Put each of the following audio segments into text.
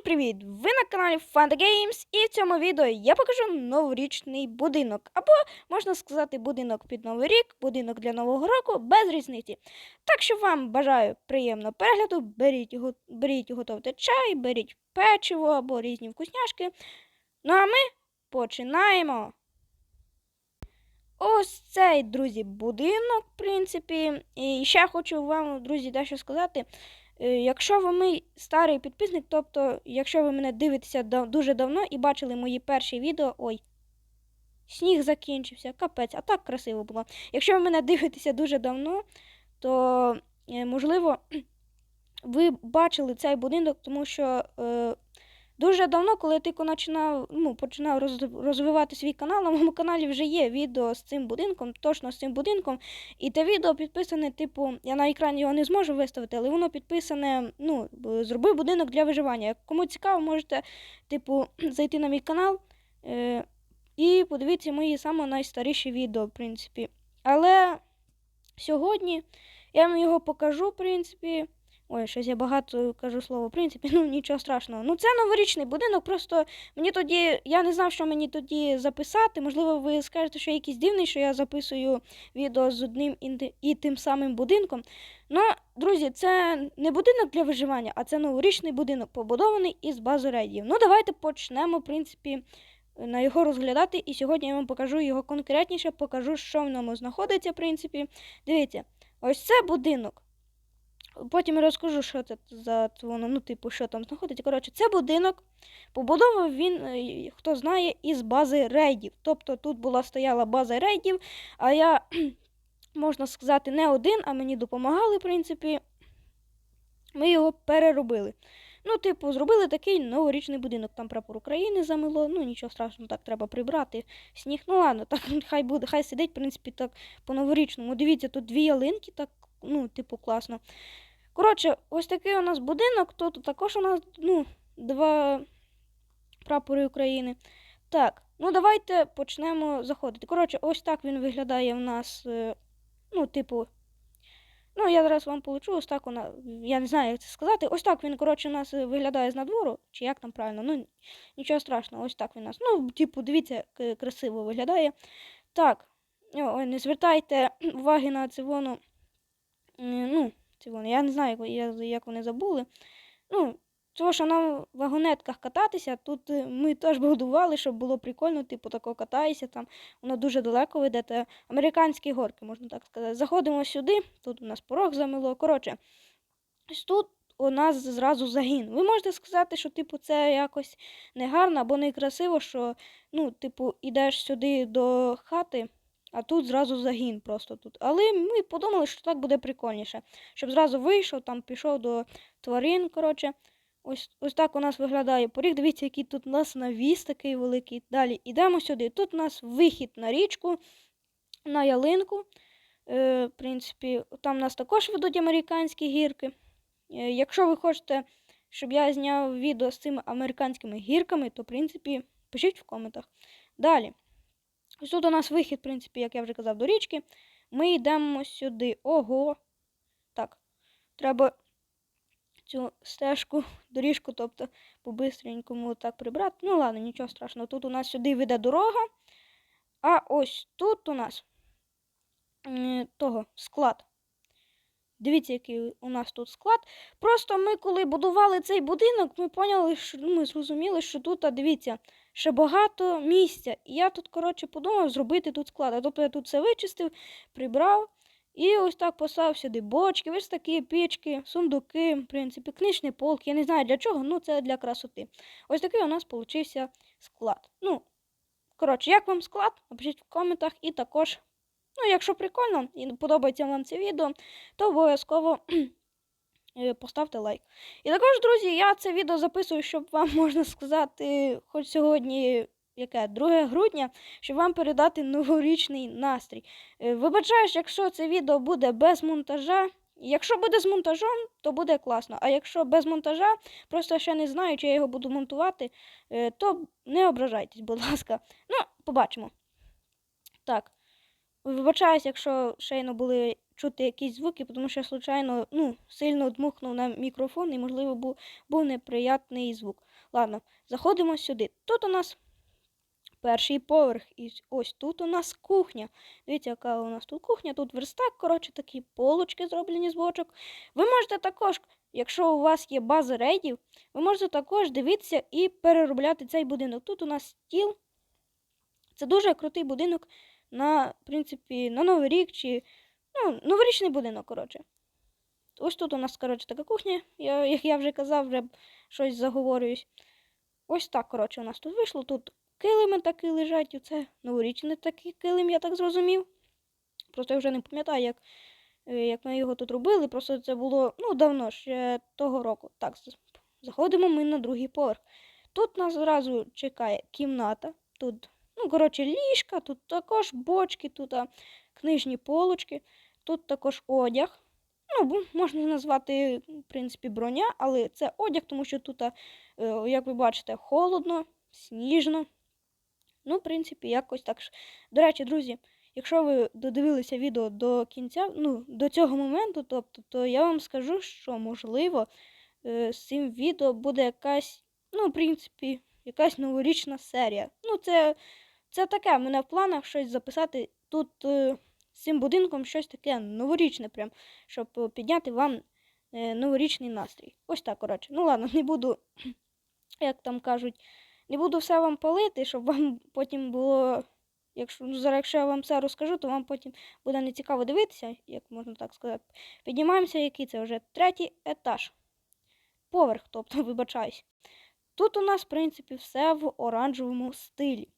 Всім привіт! Ви на каналі Fanta Games і в цьому відео я покажу новорічний будинок. Або, можна сказати, будинок під Новий рік, будинок для Нового року, без різниці. Так що вам бажаю приємного перегляду, беріть, беріть готовте чай, беріть печиво або різні вкусняшки. Ну а ми починаємо. Ось цей, друзі, будинок, в принципі. І ще хочу вам, друзі, дещо сказати. Е, Якщо ви мій старий підписник, тобто, якщо ви мене дивитеся дуже давно і бачили мої перші відео, ой, сніг закінчився, капець, а так красиво було. Якщо ви мене дивитеся дуже давно, то е, можливо ви бачили цей будинок, тому що е, дуже давно, коли тільки починав, ну, починав розвивати свій канал, на моєму каналі вже є відео з цим будинком, точно з цим будинком. І те відео підписане, типу, я на екрані його не зможу виставити, але воно підписане, ну, зроби будинок для виживання. Кому цікаво, можете, типу, зайти на мій канал е, і подивитися мої саме найстаріші відео, в принципі. Але сьогодні я вам його покажу, в принципі. Ой, щось я багато кажу слово, в принципі, ну нічого страшного. Ну, це новорічний будинок, просто мені тоді, я не знав, що мені тоді записати. Можливо, ви скажете, що я якийсь дивний, що я записую відео з одним і, тим самим будинком. Ну, друзі, це не будинок для виживання, а це новорічний будинок, побудований із бази рейдів. Ну, давайте почнемо, в принципі, на його розглядати. І сьогодні я вам покажу його конкретніше, покажу, що в ньому знаходиться, в принципі. Дивіться, ось це будинок. Потім розкажу, що це за воно, ну, типу, що там знаходиться. Коротше, це будинок. Побудовував він, е, хто знає, із бази рейдів. Тобто тут була стояла база рейдів, а я, можна сказати, не один, а мені допомагали, в принципі. Ми його переробили. Ну, типу, зробили такий новорічний будинок. Там прапор України замило. Ну, нічого страшного, так треба прибрати. Сніг, ну ладно, так хай буде, хай сидить, в принципі, так по-новорічному. Дивіться, тут дві ялинки, так, ну, типу, класно. Коротше, ось такий у нас будинок. Тут також у нас, ну, два прапори України. Так, ну давайте почнемо заходити. Коротше, ось так він виглядає в нас. е, Ну, типу. Ну, я зараз вам получу, ось так вона. Я не знаю, як це сказати. Ось так він, коротше, у нас е, виглядає з надвору, чи як там правильно. Ну, нічого страшного, ось так він у нас. Ну, типу, дивіться, як красиво виглядає. Так. Ой, не звертайте уваги на це воно. Ну. Я не знаю, як, вони забули. Ну, того, що на вагонетках кататися, тут е, ми теж будували, щоб було прикольно, типу, тако катаєшся там, воно дуже далеко веде. Це американські горки, можна так сказати. Заходимо сюди, тут у нас порог замило. Коротше, тут у нас зразу загін. Ви можете сказати, що типу, це якось негарно або некрасиво, що ну, типу, ідеш сюди до хати. А тут зразу загін просто тут. Але ми подумали, що так буде прикольніше. Щоб зразу вийшов, там пішов до тварин. коротше. Ось, ось так у нас виглядає поріг. Дивіться, який тут у нас навіс такий великий. Далі йдемо сюди. Тут у нас вихід на річку, на ялинку. Е, в принципі, там у нас також ведуть американські гірки. Е, якщо ви хочете, щоб я зняв відео з цими американськими гірками, то, в принципі, пишіть в коментах. Далі. Ось тут у нас вихід, в принципі, як я вже казав, до річки. Ми йдемо сюди. Ого. Так. Треба цю стежку, доріжку, тобто по-бистренькому так прибрати. Ну ладно, нічого страшного. Тут у нас сюди веде дорога. А ось тут у нас того склад. Дивіться, який у нас тут склад. Просто ми, коли будували цей будинок, ми поняли, що ну, ми зрозуміли, що тут, а дивіться, ще багато місця. І я тут, коротше, подумав зробити тут склад. Тобто я тут все вичистив, прибрав. І ось так поставив сюди бочки, ось такі пічки, сундуки, в принципі, книжні полки. Я не знаю для чого, ну це для красоти. Ось такий у нас получився склад. Ну, коротше, як вам склад? Напишіть в коментах і також. Ну, якщо прикольно і подобається вам це відео, то обов'язково поставте лайк. І також, друзі, я це відео записую, щоб вам можна сказати, хоч сьогодні яке 2 грудня, щоб вам передати новорічний настрій. Е, Вибачаюсь, якщо це відео буде без монтажа. Якщо буде з монтажом, то буде класно. А якщо без монтажа, просто ще не знаю, чи я його буду монтувати, е, то не ображайтесь, будь ласка. Ну, побачимо. Так. Вибачаюсь, якщо щойно були чути якісь звуки, тому що я случайно ну, сильно дмухнув на мікрофон і, можливо, був, був неприятний звук. Ладно, заходимо сюди. Тут у нас перший поверх, і ось тут у нас кухня. Дивіться, яка у нас тут кухня, тут верстак, коротше, такі полочки зроблені з бочок. Ви можете також, якщо у вас є база рейдів, ви можете також дивитися і переробляти цей будинок. Тут у нас стіл. Це дуже крутий будинок на, в принципі, на Новий рік чи ну, новорічний будинок, коротше. Ось тут у нас, коротше, така кухня, я, як я вже казав, вже щось заговорююсь. Ось так, коротше, у нас тут вийшло. Тут килими такі лежать, оце новорічний такий килим, я так зрозумів. Просто я вже не пам'ятаю, як, е, як ми його тут робили. Просто це було ну, давно, ще того року. Так, заходимо ми на другий поверх. Тут нас зразу чекає кімната. Тут, ну, коротше, ліжка, тут також бочки, тут а, книжні полочки, тут також одяг. Ну, можна назвати, в принципі, броня, але це одяг, тому що тут, е, як ви бачите, холодно, сніжно. Ну, в принципі, якось так. До речі, друзі, якщо ви додивилися відео до кінця, ну, до цього моменту, тобто, то я вам скажу, що можливо е, з цим відео буде якась, ну, в принципі, якась новорічна серія. Ну, це, це таке, в мене в планах щось записати тут е, цим будинком щось таке новорічне, прям, щоб підняти вам е, новорічний настрій. Ось так, коротше. Ну ладно, не буду, як там кажуть, не буду все вам палити, щоб вам потім було. Якщо ну, зараз, якщо я вам все розкажу, то вам потім буде нецікаво дивитися, як можна так сказати. Піднімаємося, який це вже третій етаж. Поверх, тобто, вибачаюсь. Тут у нас, в принципі, все в оранжевому стилі.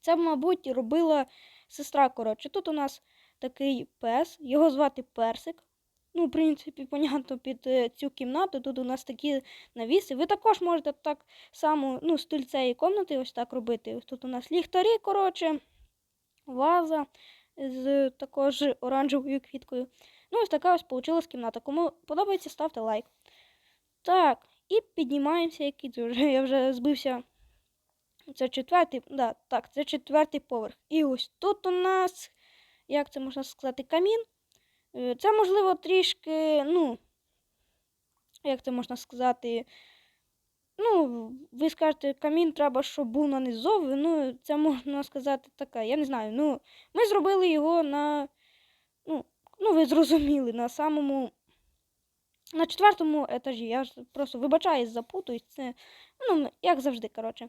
Це, мабуть, робила сестра. Коротше, тут у нас такий пес, його звати Персик. Ну, в принципі, понятно, під е, цю кімнату тут у нас такі навіси. Ви також можете так само, ну, стиль цієї кімнати ось так робити. Тут у нас ліхтарі, коротше, ваза з також оранжевою квіткою. Ну, ось така ось вийшла кімната. Кому подобається, ставте лайк. Так, і піднімаємося, який вже я вже збився. Це четвертий, да, так, це четвертий поверх. І ось тут у нас, як це можна сказати, камін. Е, Це, можливо, трішки, ну, як це можна сказати, ну, ви скажете, камін треба, щоб був нанизовий. Ну, це можна сказати таке. Я не знаю. Ну, ми зробили його на. Ну, ну ви зрозуміли, на самому. На четвертому етажі. Я просто вибачаюсь, запутуюсь. Це, ну, як завжди, коротше.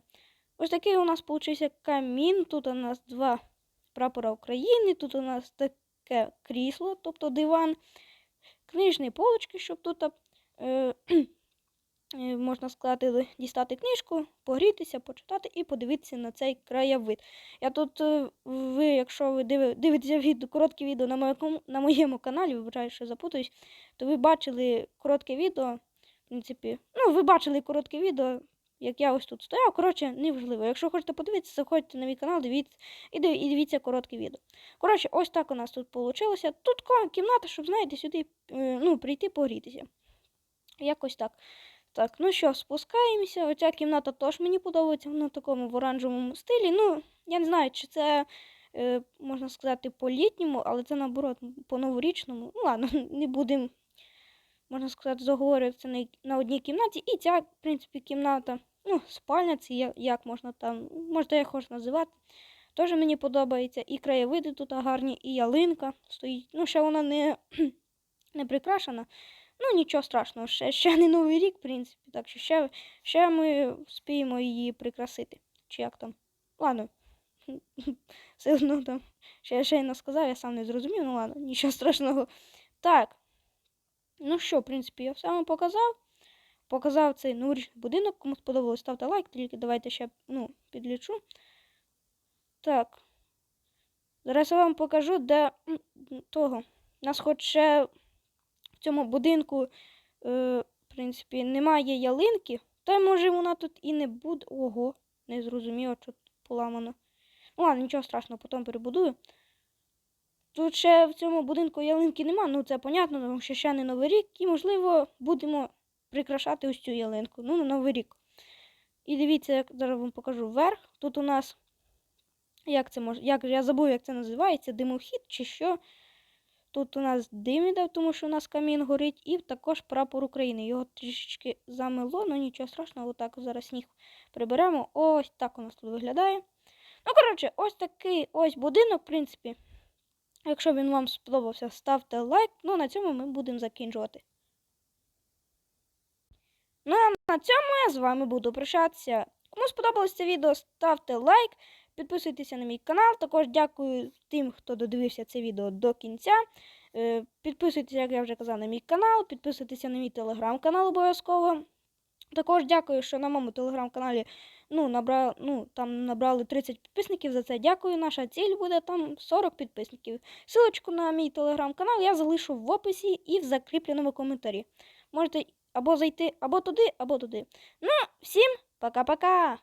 Ось такий у нас получився камін. Тут у нас два прапора України, тут у нас таке крісло, тобто диван, книжні полочки, щоб тут е, е, можна сказати, дістати книжку, погрітися, почитати і подивитися на цей краєвид. Я тут, е, ви, якщо ви дивитеся від, коротке відео на моєму, на моєму каналі, вибачаю, що запутаюсь, то ви бачили коротке відео. В принципі, ну, ви бачили коротке відео, як я ось тут стояв. Коротше, неважливо. Якщо хочете подивитися, заходьте на мій канал, дивіться і дивіться коротке відео. Коротше, ось так у нас тут вийшло. Тут кімната, щоб, знаєте, сюди е, ну, прийти погрітися. Якось так. Так, ну що, спускаємося. Оця кімната теж мені подобається на такому в оранжевому стилі. Ну, я не знаю, чи це е, можна сказати по-літньому, але це наоборот по-новорічному. Ну ладно, не будемо, можна сказати, заговорюватися на одній кімнаті. І ця, в принципі, кімната, ну, спальня, це як можна там, можете як хочеш називати. Теж мені подобається. І краєвиди тут гарні, і ялинка стоїть. Ну, ще вона не, не прикрашена. Ну, нічого страшного, ще, ще не новий рік, в принципі, так що ще, ще ми вспіємо її прикрасити. Чи як там? Ладно. Все одно там. Ще, ще й не сказав, я сам не зрозумів, ну ладно, нічого страшного. Так. Ну що, в принципі, я все вам показав. Показав цей новорічний будинок. Кому сподобалось, ставте лайк, тільки давайте ще ну, підлічу. Так. Зараз я вам покажу, де того. Нас хоч ще в цьому будинку, е, в принципі, немає ялинки. Та може вона тут і не буде. Ого, не зрозуміло, що тут поламано. Ну ладно, нічого страшного, потім перебудую. Тут ще в цьому будинку ялинки нема, ну це понятно, тому що ще не Новий рік, і, можливо, будемо прикрашати ось цю ялинку. Ну, на Новий рік. І дивіться, як зараз вам покажу вверх. Тут у нас. Як це може? Як, я забув, як це називається, димохід чи що. Тут у нас дим іде, тому що у нас камін горить, і також прапор України. Його трішечки замило, ну нічого страшного, отак зараз сніг приберемо. Ось так у нас тут виглядає. Ну, коротше, ось такий ось будинок, в принципі. Якщо він вам сподобався, ставте лайк. Ну, на цьому ми будемо закінчувати. Ну, а на цьому я з вами буду прощатися. Кому сподобалось це відео, ставте лайк, підписуйтеся на мій канал. Також дякую тим, хто додивився це відео до кінця. Е, Підписуйтеся, як я вже казав, на мій канал, підписуйтеся на мій телеграм-канал обов'язково. Також дякую, що на моєму телеграм-каналі ну, ну, там набрали 30 підписників. За це дякую. Наша ціль буде там 40 підписників. Силочку на мій телеграм-канал я залишу в описі і в закріпленому коментарі. Можете або зайти або туди, або туди. Ну, всім пока-пока!